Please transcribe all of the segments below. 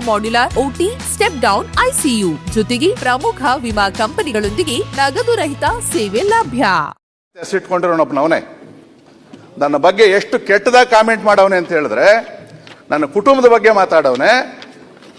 modular OT step down ICU ಜೊತೆಗೆ ಪ್ರಮುಖ ವಿಮಾ ಕಂಪನಿಗಳೊಂದಿಗೆ ನಗದು ರಹಿತ ಸೇವೆ ಲಭ್ಯ. ಅವನೇ. ನನ್ನ ಬಗ್ಗೆ ಎಷ್ಟು ಕೆಟ್ಟದಾಗ ಕಾಮೆಂಟ್ ಮಾಡವನೆ ಅಂತ ಹೇಳಿದ್ರೆ, ನನ್ನ ಕುಟುಂಬದ ಬಗ್ಗೆ ಮಾತಾಡವನೆ.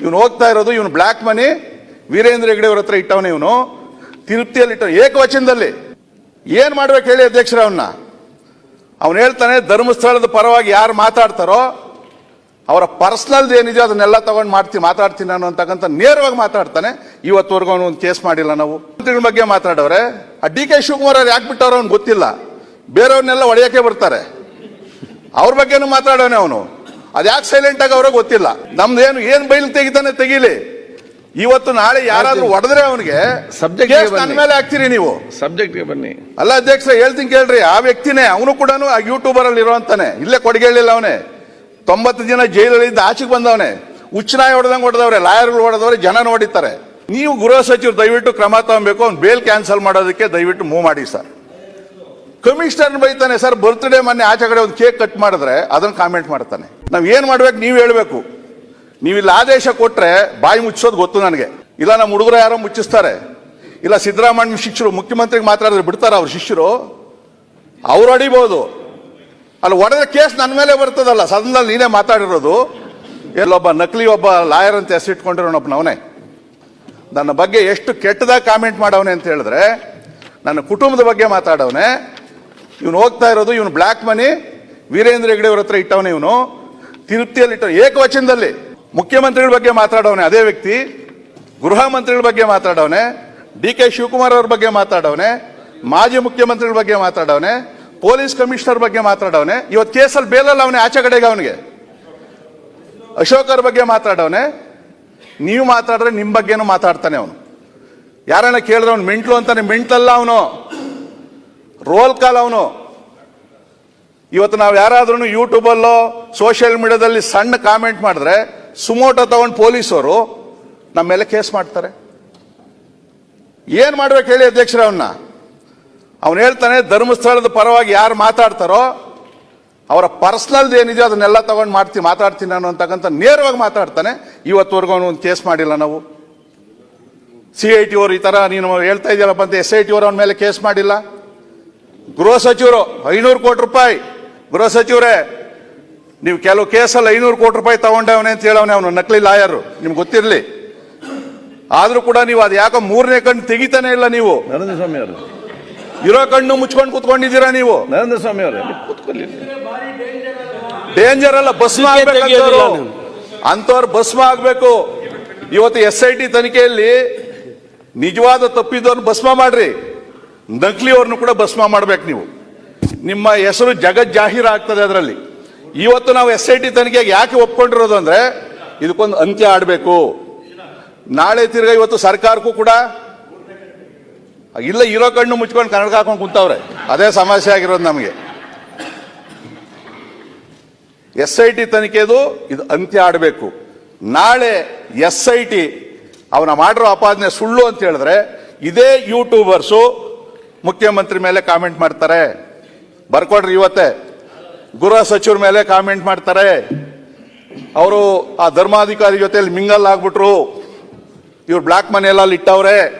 ಇವನು ಹೋಗ್ತಾ ಇರೋದು, ಇವನು ಬ್ಲ್ಯಾಕ್ ಮನಿ, ವೀರೇಂದ್ರ ಹೆಗಡೆ ಅವ್ರ ಹತ್ರ ಇಟ್ಟವನೇ ಇವನು. ತಿರುಪ್ತಿಯಲ್ಲಿ ಇಟ್ಟ ಏಕವಚನದಲ್ಲಿ. ಏನ್ ಮಾಡ್ಬೇಕು ಹೇಳಿ ಅಧ್ಯಕ್ಷರ ಅವನ್ನ ಅವನು ಹೇಳ್ತಾನೆ, ಧರ್ಮಸ್ಥಳದ ಪರವಾಗಿ ಯಾರು ಮಾತಾಡ್ತಾರೋ ಅವರ ಪರ್ಸ್ನಲ್ ಏನಿದೆ ಅದನ್ನೆಲ್ಲ ತಗೊಂಡು ಮಾಡ್ತೀನಿ ಮಾತಾಡ್ತೀನಿ ನಾನು ಅಂತಕ್ಕಂಥ ನೇರವಾಗಿ ಮಾತಾಡ್ತಾನೆ. ಇವತ್ತುವರೆಗೂ ಅವನು ಒಂದು ಕೇಸ್ ಮಾಡಿಲ್ಲ ನಾವು. ಮಂತ್ರಿಗಳ ಬಗ್ಗೆ ಮಾತಾಡವ್ರೆ ಆ ಡಿ ಕೆ ಶಿವಕುಮಾರ್ ಅವ್ರು ಯಾಕೆ ಬಿಟ್ಟವ್ರು ಅವ್ನು ಗೊತ್ತಿಲ್ಲ. ಬೇರೆಯವ್ರನ್ನೆಲ್ಲ ಒಡೆಯಕ್ಕೆ ಬರ್ತಾರೆ. ಅವ್ರ ಬಗ್ಗೆನೂ ಮಾತಾಡೋನೆ ಅವನು. ಅದು ಯಾಕೆ ಸೈಲೆಂಟ್ ಆಗಿ ಅವ್ರಿಗೆ ಗೊತ್ತಿಲ್ಲ. ನಮ್ದು ಏನು ಏನು ಬೈಲ್ ತೆಗಿತಾನೆ ತೆಗೀಲಿ. ಇವತ್ತು ನಾಳೆ ಯಾರಾದ್ರೂ ಹೊಡೆದ್ರೆ ಅವನಿಗೆ ಸಬ್ಜೆಕ್ಟ್ ನನ್ನ. ಮೇಲೆ ಹಾಕ್ತೀರಿ ನೀವು. ಸಬ್ಜೆಕ್ಟ್ಗೆ ಬನ್ನಿ. ಅಲ್ಲ ಅಧ್ಯಕ್ಷ ಹೇಳ್ತೀನಿ ಕೇಳ್ರಿ. ಆ ವ್ಯಕ್ತಿನೇ ಅವನು ಕೂಡ ಆ ಯೂಟ್ಯೂಬರ್ ಅಲ್ಲಿ ಇರೋಂತಾನೆ ಇಲ್ಲೇ ಕೊಡಗೇಳಿಲ್ಲ ಅವನೇ. ತೊಂಬತ್ತು ದಿನ ಜೈಲಲ್ಲಿ ಇದ್ದ ಆಚೆಗೆ ಬಂದವನೆ. ಉಚ್ಚನಾಯ ಹೊಡೆದಂಗೆ ಹೊಡೆದವ್ರೆ, ಲಾಯರ್ಗಳು ಹೊಡೆದವ್ರೆ ಜನ ನೋಡಿತಾರೆ ನೀವು ಗೃಹ ಸಚಿವರು ದಯವಿಟ್ಟು ಕ್ರಮ ತಗೊಬೇಕು, ಅವ್ನು ಬೇಲ್ ಕ್ಯಾನ್ಸಲ್ ಮಾಡೋದಕ್ಕೆ ದಯವಿಟ್ಟು ಮೂವ್ ಮಾಡಿ ಸರ್. ಕಮಿಷನರ್ ಬೈತಾನೆ, ಸರ್, ಬರ್ತ್ಡೇ ಮೊನ್ನೆ ಆಚೆ ಕಡೆ ಒಂದು ಕೇಕ್ ಕಟ್ ಮಾಡಿದ್ರೆ ಅದನ್ನು ಕಾಮೆಂಟ್ ಮಾಡ್ತಾನೆ. ನಾವು ಏನು ಮಾಡ್ಬೇಕು, ನೀವು ಹೇಳಬೇಕು. ನೀವು ಇಲ್ಲಿ ಆದೇಶ ಕೊಟ್ಟರೆ ಬಾಯಿ ಮುಚ್ಚೋದು ಗೊತ್ತು ನನಗೆ. ಇಲ್ಲ ನಮ್ಮ ಹುಡುಗರು ಯಾರೋ ಮುಚ್ಚಿಸ್ತಾರೆ. ಇಲ್ಲ, ಸಿದ್ದರಾಮಯ್ಯ ಶಿಷ್ಯರು, ಮುಖ್ಯಮಂತ್ರಿಗೆ ಮಾತಾಡಿದ್ರೆ ಬಿಡ್ತಾರೆ ಅವ್ರ ಶಿಷ್ಯರು. ಅವ್ರು ಹೊಡಿಬಹುದು ಅಲ್ಲಿ ಒಡೆದ ಕೇಸ್ ನನ್ನ ಮೇಲೆ ಬರ್ತದಲ್ಲ, ಸದನದಲ್ಲಿ ನೀನೇ ಮಾತಾಡಿರೋದು. ಎಲ್ಲೊಬ್ಬ ನಕಲಿ ಒಬ್ಬ ಲಾಯರ್ ಅಂತ ಹೆಸರಿಟ್ಕೊಂಡಿರೋನೊಬ್ಬ ಅವನೇ. ನನ್ನ ಬಗ್ಗೆ ಎಷ್ಟು ಕೆಟ್ಟದಾಗ ಕಾಮೆಂಟ್ ಮಾಡವನೆ ಅಂತ ಹೇಳಿದ್ರೆ, ನನ್ನ ಕುಟುಂಬದ ಬಗ್ಗೆ ಮಾತಾಡವನೆ. ಇವನು ಹೋಗ್ತಾ ಇರೋದು, ಇವನು ಬ್ಲ್ಯಾಕ್ ಮನಿ, ವೀರೇಂದ್ರ ಹೆಗಡೆ ಅವ್ರ ಹತ್ರ ಇಟ್ಟವನೆ ಇವನು. ತಿರುಪ್ತಿಯಲ್ಲಿ ಇಟ್ಟವನು, ಏಕವಚನದಲ್ಲಿ. ಮುಖ್ಯಮಂತ್ರಿಗಳ ಬಗ್ಗೆ ಮಾತಾಡವನೆ, ಅದೇ ವ್ಯಕ್ತಿ. ಗೃಹ ಮಂತ್ರಿಗಳ ಬಗ್ಗೆ ಮಾತಾಡವನೆ. ಡಿ ಕೆ ಶಿವಕುಮಾರ್ ಅವ್ರ ಬಗ್ಗೆ ಮಾತಾಡವನೆ. ಮಾಜಿ ಮುಖ್ಯಮಂತ್ರಿಗಳ ಬಗ್ಗೆ ಮಾತಾಡವನೆ. ಪೊಲೀಸ್ ಕಮಿಷನರ್ ಬಗ್ಗೆ ಮಾತಾಡವನೆ. ಇವತ್ತು ಕೇಸಲ್ಲಿ ಬೇಲಲ್ಲ ಅವನೇ ಆಚೆ ಕಡೆಗೆ ಅವನಿಗೆ. ಅಶೋಕರ ಬಗ್ಗೆ ಮಾತಾಡವನೆ. ನೀವು ಮಾತಾಡಿದ್ರೆ ನಿಮ್ಮ ಬಗ್ಗೆನೂ ಮಾತಾಡ್ತಾನೆ ಅವನು. ಯಾರನ್ನ ಕೇಳಿದ್ರೆ ಅವ್ನು ಮೆಂಟ್ಲು ಅಂತಾನೆ ಮೆಂಟ್ಲಲ್ಲ ಅವನು. ರೋಲ್ ಕಾಲ್ ಅವನು. ಇವತ್ತು ನಾವು ಯಾರಾದ್ರೂ ಯೂಟ್ಯೂಬಲ್ಲೋ, ಸೋಷಿಯಲ್ ಮೀಡಿಯಾದಲ್ಲಿ ಸಣ್ಣ ಕಾಮೆಂಟ್ ಮಾಡಿದ್ರೆ ಸುಮೋಟೋ ತಗೊಂಡು ಪೊಲೀಸರು ನಮ್ಮ ಮೇಲೆ ಕೇಸ್ ಮಾಡ್ತಾರೆ. ಏನ್ ಮಾಡ್ಬೇಕು ಹೇಳಿ ಅಧ್ಯಕ್ಷರೇ ಅವನ್ನ ಅವನು ಹೇಳ್ತಾನೆ, ಧರ್ಮಸ್ಥಳದ ಪರವಾಗಿ ಯಾರು ಮಾತಾಡ್ತಾರೋ, ಅವರ ಪರ್ಸನಲ್ ಏನಿದೆಯೋ ಅದನ್ನೆಲ್ಲ ತಗೊಂಡು ಮಾಡ್ತೀನಿ ಮಾತಾಡ್ತೀನಿ ನಾನು ಅಂತಕ್ಕಂಥ ನೇರವಾಗಿ ಮಾತಾಡ್ತಾನೆ. ಇವತ್ತುವರೆಗೂ ಅವನು ಒಂದು ಕೇಸ್ ಮಾಡಿಲ್ಲ ನಾವು. ಸಿ ಐ ಟಿ ಅವರು ಈ ಥರ ನೀನು ಹೇಳ್ತಾ ಇದೆಯಲ್ಲಪ್ಪ ಅಂತ ಎಸ್ ಐ ಟಿ ಅವರು ಅವನ ಮೇಲೆ ಕೇಸ್ ಮಾಡಿಲ್ಲ. ಗೃಹ ಸಚಿವರು, ಐನೂರು ಕೋಟಿ ರೂಪಾಯಿ. ಗೃಹ ಸಚಿವರೇ, ನೀವು ಕೆಲವು ಕೇಸಲ್ಲಿ ಐನೂರು ಕೋಟಿ ರೂಪಾಯಿ ತಗೊಂಡವನೆ ಅಂತ ಹೇಳವನೇ ಅವನು, ನಕಲಿ ಲಾಯರು, ನಿಮ್ಗೆ ಗೊತ್ತಿರಲಿ. ಆದರೂ ಕೂಡ ನೀವು ಅದು ಯಾಕೋ ಮೂರನೇ ಕಣ್ಣು ತೆಗಿತಾನೆ ಇಲ್ಲ ನೀವು. ನರೇಂದ್ರ ಸ್ವಾಮಿ ಅವರು. ಇರೋ ಕಣ್ಣು ಮುಚ್ಕೊಂಡು ಕುತ್ಕೊಂಡಿದ್ದೀರಾ ನೀವು? ನರೇಂದ್ರ ಸ್ವಾಮಿ ಅವರೇ. ಕುತ್ಕೊಳ್ಳಿ ಡೇಂಜರ್ ಅಲ್ಲ ಭಸ್ಮ ಆಗ್ಬೇಕಂತವ್ರು ಅಂತವ್ರು ಭಸ್ಮ ಆಗ್ಬೇಕು. ಇವತ್ತು ಎಸ್ ಐ ಟಿ ತನಿಖೆಯಲ್ಲಿ ನಿಜವಾದ ತಪ್ಪಿದ್ದವ್ರನ್ನ ಭಸ್ಮ ಮಾಡ್ರಿ. ನಕಲಿಯವ್ರನ್ನು ಕೂಡ ಭಸ್ಮ ಮಾಡ್ಬೇಕು ನೀವು. ನಿಮ್ಮ ಹೆಸರು ಜಗತ್ ಜಾಹೀರ ಆಗ್ತದೆ ಅದರಲ್ಲಿ. ಇವತ್ತು ನಾವು ಎಸ್ ಐ ಟಿ ತನಿಖೆಗೆ ಯಾಕೆ ಒಪ್ಕೊಂಡಿರೋದು ಅಂದ್ರೆ ಇದಕ್ಕೊಂದು ಅಂತ್ಯ ಆಡಬೇಕು. ನಾಳೆ ತಿರ್ಗ ಇವತ್ತು ಸರ್ಕಾರಕ್ಕೂ ಕೂಡ ಇಲ್ಲ, ಇರೋ ಕಣ್ಣು ಮುಚ್ಕೊಂಡು ಕನ್ನಡ ಹಾಕೊಂಡು ಕುಂತವ್ರೆ. ಅದೇ ಸಮಸ್ಯೆ ಆಗಿರೋದು ನಮಗೆ. ಎಸ್ ಐ ಟಿ ತನಿಖೆದು ಇದು ಅಂತ್ಯ ಆಡಬೇಕು. ನಾಳೆ ಎಸ್ ಐ ಟಿ ಅವನ ಮಾಡಿರೋ ಅಪಾದನೆ ಸುಳ್ಳು ಅಂತ ಹೇಳಿದ್ರೆ ಇದೇ ಯೂಟ್ಯೂಬರ್ಸು ಮುಖ್ಯಮಂತ್ರಿ ಮೇಲೆ ಕಾಮೆಂಟ್ ಮಾಡ್ತಾರೆ. ಬರ್ಕೊಡ್ರಿ ಇವತ್ತೇ. ಗೃಹ ಸಚಿವರ ಮೇಲೆ ಕಾಮೆಂಟ್ ಮಾಡ್ತಾರೆ. ಅವರು ಆ ಧರ್ಮಾಧಿಕಾರಿ ಜೊತೆಯಲ್ಲಿ ಮಿಂಗಲ್ ಆಗ್ಬಿಟ್ರು. ಇವ್ರು ಬ್ಲಾಕ್ ಮನಿ ಎಲ್ಲ ಇಟ್ಟವ್ರೆ.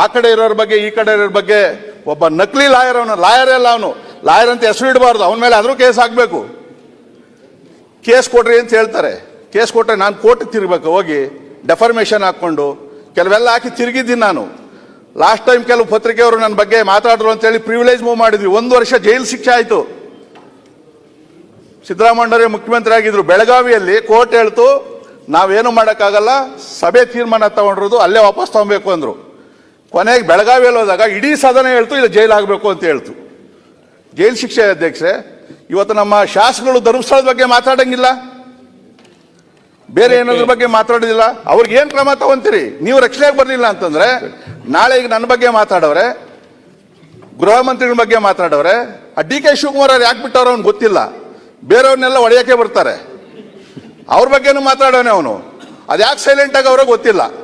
ಆ ಕಡೆ ಇರೋರ ಬಗ್ಗೆ, ಈ ಕಡೆ ಇರೋರ ಬಗ್ಗೆ ಒಬ್ಬ ನಕಲಿ ಲಾಯರ್ ಅವನು, ಲಾಯರ್ ಅಲ್ಲ ಅವನು. ಲಾಯರ್ ಅಂತ ಹೆಸರು ಇಡಬಾರ್ದು, ಅವನ ಮೇಲೆ ಆದರೂ ಕೇಸ್ ಆಗಬೇಕು ಕೇಸ್ ಕೊಡ್ರಿ ಅಂತ ಹೇಳ್ತಾರೆ. ಕೇಸ್ ಕೊಟ್ಟರೆ ನಾನು ಕೋರ್ಟ್ ತಿರ್ಬೇಕು ಹೋಗಿ ಡೆಫರ್ಮೇಷನ್ ಹಾಕ್ಕೊಂಡು, ಕೆಲವೆಲ್ಲ ಹಾಕಿ ತಿರುಗಿದ್ದೀನಿ ನಾನು. ಲಾಸ್ಟ್ ಟೈಮ್ ಕೆಲವು ಪತ್ರಿಕೆಯವರು ನನ್ನ ಬಗ್ಗೆ ಮಾತಾಡಿದ್ರು ಅಂತೇಳಿ ಪ್ರಿವಿಲೇಜ್ ಮೂವ್ ಮಾಡಿದ್ವಿ. ಒಂದು ವರ್ಷ ಜೈಲು ಶಿಕ್ಷೆ ಆಯಿತು. ಸಿದ್ದರಾಮಯ್ಯವರೇ ಮುಖ್ಯಮಂತ್ರಿ ಆಗಿದ್ರು ಬೆಳಗಾವಿಯಲ್ಲಿ ಕೋರ್ಟ್ ಹೇಳ್ತು, ನಾವೇನು ಮಾಡೋಕ್ಕಾಗಲ್ಲ, ಸಭೆ ತೀರ್ಮಾನ ತಗೊಂಡಿರೋದು ಅಲ್ಲೇ ವಾಪಸ್ ತಗೊಬೇಕು ಅಂದ್ರು. ಕೊನೆಗೆ ಬೆಳಗಾವಿಯಲ್ಲಿ ಹೋದಾಗ ಇಡೀ ಸದನ ಹೇಳ್ತು ಇಲ್ಲ ಜೈಲ್ ಆಗಬೇಕು ಅಂತ ಹೇಳ್ತು. ಜೈಲು ಶಿಕ್ಷೆ ಅಧ್ಯಕ್ಷೆ ಇವತ್ತು ನಮ್ಮ ಶಾಸಕರು ಧರ್ಮಸ್ಥಳದ ಬಗ್ಗೆ ಮಾತಾಡಂಗಿಲ್ಲ. ಬೇರೆ ಏನಾದ್ರ ಬಗ್ಗೆ ಮಾತಾಡೋದಿಲ್ಲ. ಅವ್ರಿಗೆ ಏನು ಕ್ರಮ ತಗೊಂತೀರಿ? ನೀವು ರಕ್ಷಣೆಗೆ ಬರಲಿಲ್ಲ ಅಂತಂದ್ರೆ, ನಾಳೆ ಈಗ ನನ್ನ ಬಗ್ಗೆ ಮಾತಾಡವ್ರೆ, ಗೃಹ ಮಂತ್ರಿಗಳ ಬಗ್ಗೆ ಮಾತಾಡವ್ರೆ, ಆ ಡಿ ಕೆ ಶಿವಕುಮಾರ್ ಅವ್ರು ಯಾಕೆ ಬಿಟ್ಟವ್ರು ಅವ್ನು ಗೊತ್ತಿಲ್ಲ. ಬೇರೆಯವ್ರನ್ನೆಲ್ಲ ಒಡೆಯಕ್ಕೆ ಬರ್ತಾರೆ. ಅವ್ರ ಬಗ್ಗೆನೂ ಮಾತಾಡೋನೆ ಅವನು. ಅದು ಸೈಲೆಂಟ್ ಆಗಿ ಅವ್ರಿಗೆ ಗೊತ್ತಿಲ್ಲ.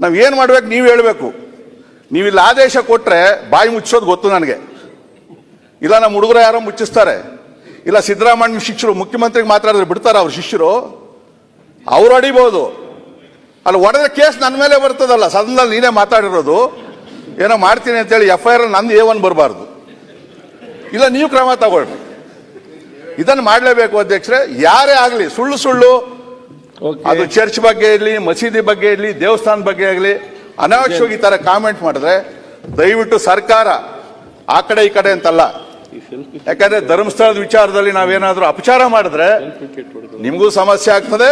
ನಾವ್ ಏನು ಮಾಡ್ಬೇಕು, ನೀವು ಹೇಳಬೇಕು. ನೀವು ಇಲ್ಲಿ ಆದೇಶ ಕೊಟ್ಟರೆ ಬಾಯಿ ಮುಚ್ಚೋದು ಗೊತ್ತು ನನಗೆ. ಇಲ್ಲ ನಮ್ಮ ಹುಡುಗರು ಯಾರೋ ಮುಚ್ಚಿಸ್ತಾರೆ. ಇಲ್ಲ ಸಿದ್ದರಾಮಯ್ಯ ಶಿಷ್ಯರು, ಮುಖ್ಯಮಂತ್ರಿಗೆ ಮಾತಾಡಿದ್ರೆ ಬಿಡ್ತಾರೆ ಅವ್ರ ಶಿಷ್ಯರು? ಅವ್ರು ಅಡಿಬೋದು. ಅಲ್ಲಿ, ಹೊಡೆದ್ರೆ ಕೇಸ್ ನನ್ನ ಮೇಲೆ ಬರ್ತದಲ್ಲ, ಸದನದಲ್ಲಿ ನೀನೇ ಮಾತಾಡಿರೋದು. ಏನೋ ಮಾಡ್ತೀನಿ ಅಂತೇಳಿ ಎಫ್ ಐ ಆರ್ ನಂದು ಎ ಒನ್ ಬರಬಾರ್ದು. ಇಲ್ಲ, ನೀವು ಕ್ರಮ ತಗೊಳ್ರಿ. ಇದನ್ನು ಮಾಡಲೇಬೇಕು ಅಧ್ಯಕ್ಷರೇ. ಯಾರೇ ಆಗಲಿ, ಸುಳ್ಳು ಸುಳ್ಳು. ಅದು ಚರ್ಚ್ ಬಗ್ಗೆ ಇರಲಿ ಮಸೀದಿ ಬಗ್ಗೆ ಇರಲಿ ದೇವಸ್ಥಾನ ಬಗ್ಗೆ ಆಗಲಿ ಅನಾವಶ್ಯವಾಗಿ ಈ ಥರ ಕಾಮೆಂಟ್ ಮಾಡಿದ್ರೆ ದಯವಿಟ್ಟು ಸರ್ಕಾರ ಆ ಕಡೆ ಈ ಕಡೆ ಅಂತಲ್ಲ. ಯಾಕಂದ್ರೆ ಧರ್ಮಸ್ಥಳದ ವಿಚಾರದಲ್ಲಿ ನಾವೇನಾದ್ರೂ ಅಪಚಾರ ಮಾಡಿದ್ರೆ ನಿಮಗೂ ಸಮಸ್ಯೆ ಆಗ್ತದೆ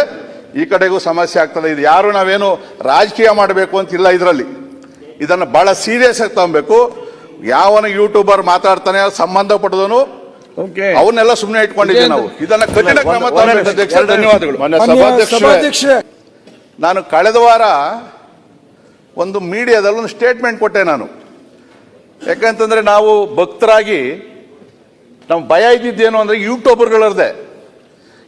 ಈ ಕಡೆಗೂ ಸಮಸ್ಯೆ ಆಗ್ತದೆ. ಇದು ಯಾರು ನಾವೇನು ರಾಜಕೀಯ ಮಾಡಬೇಕು ಅಂತಿಲ್ಲ ಇದರಲ್ಲಿ. ಇದನ್ನು ಬಹಳ ಸೀರಿಯಸ್ ಆಗಿ ತಗೊಬೇಕು. ಯಾವನ ಯೂಟ್ಯೂಬರ್ ಮಾತಾಡ್ತಾನೆ ಸಂಬಂಧಪಟ್ಟದನು ಅವನ್ನೆಲ್ಲ ಸುಮ್ಮನೆ ಇಟ್ಕೊಂಡಿದ್ದೀವಿ ನಾವು. ಇದನ್ನ ಕಠಿಣ ಕ್ರಮ ಅಧ್ಯಕ್ಷ ಧನ್ಯವಾದಗಳು. ನಾನು ಕಳೆದ ವಾರ ಒಂದು ಮೀಡಿಯಾದಲ್ಲಿ ಒಂದು ಸ್ಟೇಟ್ಮೆಂಟ್ ಕೊಟ್ಟೆ ನಾನು. ಯಾಕಂತಂದ್ರೆ ನಾವು ಭಕ್ತರಾಗಿ ನಮ್ಮ ಭಯ ಇದ್ದಿದ್ದೇನು ಅಂದ್ರೆ ಯೂಟ್ಯೂಬರ್ಗಳರ್ದೆ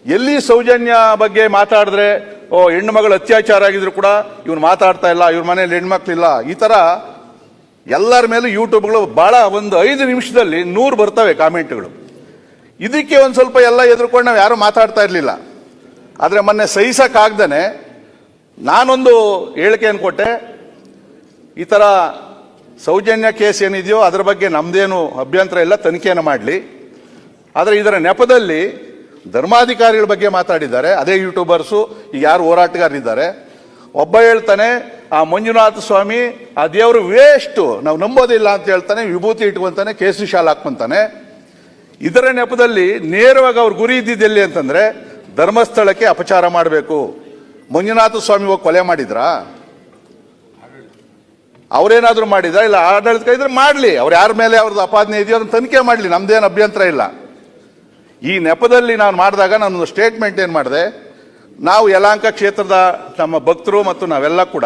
ಎಲ್ಲಿ ಸೌಜನ್ಯ ಬಗ್ಗೆ ಮಾತಾಡಿದ್ರೆ ಓ ಹೆಣ್ಣು ಮಗಳು ಅತ್ಯಾಚಾರ ಆಗಿದ್ರು ಕೂಡ ಇವ್ನು ಮಾತಾಡ್ತಾ ಇಲ್ಲ ಇವ್ರ ಮನೇಲಿ ಹೆಣ್ಮಕ್ಳಿಲ್ಲ ಈ ತರ ಎಲ್ಲರ ಮೇಲೂ ಯೂಟ್ಯೂಬ್ಗಳು ಬಹಳ ಒಂದು ಐದು ನಿಮಿಷದಲ್ಲಿ ನೂರು ಬರ್ತವೆ ಕಾಮೆಂಟ್ಗಳು. ಇದಕ್ಕೆ ಒಂದು ಸ್ವಲ್ಪ ಎಲ್ಲ ಎದುರ್ಕೊಂಡು ನಾವು ಯಾರು ಮಾತಾಡ್ತಾ ಇರಲಿಲ್ಲ. ಆದರೆ ಮೊನ್ನೆ ಸಹಿಸೋಕ್ಕಾಗ್ದೇ ನಾನೊಂದು ಹೇಳಿಕೆಯನ್ನು ಕೊಟ್ಟೆ. ಈ ಥರ ಸೌಜನ್ಯ ಕೇಸ್ ಏನಿದೆಯೋ ಅದರ ಬಗ್ಗೆ ನಮ್ಮದೇನು ಅಭ್ಯಂತರ ಇಲ್ಲ, ತನಿಖೆಯನ್ನು ಮಾಡಲಿ. ಆದರೆ ಇದರ ನೆಪದಲ್ಲಿ ಧರ್ಮಾಧಿಕಾರಿಗಳ ಬಗ್ಗೆ ಮಾತಾಡಿದ್ದಾರೆ. ಅದೇ ಯೂಟ್ಯೂಬರ್ಸು, ಈಗ ಯಾರು ಹೋರಾಟಗಾರರಿದ್ದಾರೆ. ಒಬ್ಬ ಹೇಳ್ತಾನೆ, ಆ ಮಂಜುನಾಥ ಸ್ವಾಮಿ, ಆ ದೇವರು ವೇಸ್ಟು, ನಾವು ನಂಬೋದಿಲ್ಲ ಅಂತ ಹೇಳ್ತಾನೆ, ವಿಭೂತಿ ಇಟ್ಕೊಂತಾನೆ, ಕೇಸರಿ ಶಾಲ್ ಹಾಕ್ಕೊಂತಾನೆ. ಇದರ ನೆಪದಲ್ಲಿ ನೇರವಾಗಿ ಅವ್ರ ಗುರಿ ಇದ್ದಿದ್ದೆಲ್ಲಿ ಅಂತಂದ್ರೆ ಧರ್ಮಸ್ಥಳಕ್ಕೆ ಅಪಚಾರ ಮಾಡಬೇಕು. ಮಂಜುನಾಥ ಸ್ವಾಮಿ ಹೋಗಿ ಕೊಲೆ ಮಾಡಿದ್ರಾ? ಅವರೇನಾದರೂ ಮಾಡಿದ್ರ? ಇಲ್ಲ, ಆಡಳಿತ ಇದ್ರೆ ಮಾಡಲಿ. ಅವ್ರು ಯಾರ ಮೇಲೆ ಅವ್ರದ್ದು ಅಪಾದನೆ ಇದೆಯೋ ಅದನ್ನ ತನಿಖೆ ಮಾಡಲಿ. ನಮ್ದೇನು ಅಭ್ಯಂತರ ಇಲ್ಲ. ಈ ನೆಪದಲ್ಲಿ ನಾನು ಮಾಡಿದಾಗ ನಾನು ಸ್ಟೇಟ್ಮೆಂಟ್ ಏನು ಮಾಡಿದೆ? ನಾವು ಯಲಾಂಕ ಕ್ಷೇತ್ರದ ನಮ್ಮ ಭಕ್ತರು ಮತ್ತು ನಾವೆಲ್ಲ ಕೂಡ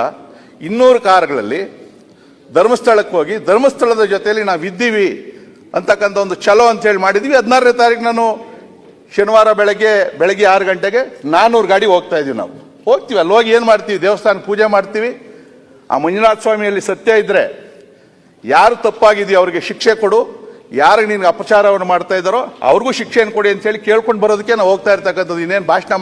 ಇನ್ನೂರು ಕಾರ್ಗಳಲ್ಲಿ ಧರ್ಮಸ್ಥಳಕ್ಕೆ ಹೋಗಿ, ಧರ್ಮಸ್ಥಳದ ಜೊತೆಯಲ್ಲಿ ನಾವು ಇದ್ದೀವಿ ಅಂತಕ್ಕಂಥ ಒಂದು ಚಲೋ ಅಂತ ಹೇಳಿ ಮಾಡಿದ್ವಿ. ಹದಿನಾರನೇ ತಾರೀಕು ನಾನು ಶನಿವಾರ ಬೆಳಗ್ಗೆ ಬೆಳಗ್ಗೆ ಆರು ಗಂಟೆಗೆ ನಾನ್ನೂರು ಗಾಡಿ ಹೋಗ್ತಾ ಇದೀವಿ ನಾವು. ಹೋಗ್ತೀವಿ, ಅಲ್ಲಿ ಹೋಗಿ ಏನು ಮಾಡ್ತೀವಿ? ದೇವಸ್ಥಾನ ಪೂಜೆ ಮಾಡ್ತೀವಿ. ಆ ಮಂಜುನಾಥ ಸ್ವಾಮಿಯಲ್ಲಿ ಸತ್ಯ ಇದ್ದರೆ ಯಾರು ತಪ್ಪಾಗಿದೆಯೋ ಅವ್ರಿಗೆ ಶಿಕ್ಷೆ ಕೊಡು. ಯಾರು ನಿನ್ಗೆ ಅಪಚಾರವನ್ನು ಮಾಡ್ತಾ ಇದ್ದಾರೋ ಅವ್ರಿಗೂ ಶಿಕ್ಷೆಯನ್ನು ಕೊಡಿ ಅಂತ ಹೇಳಿ ಕೇಳ್ಕೊಂಡು ಬರೋದಕ್ಕೆ ನಾವು ಹೋಗ್ತಾ ಇರ್ತಕ್ಕಂಥದ್ದು ಇನ್ನೇನು ಭಾಷಣ ಮಾಡಿ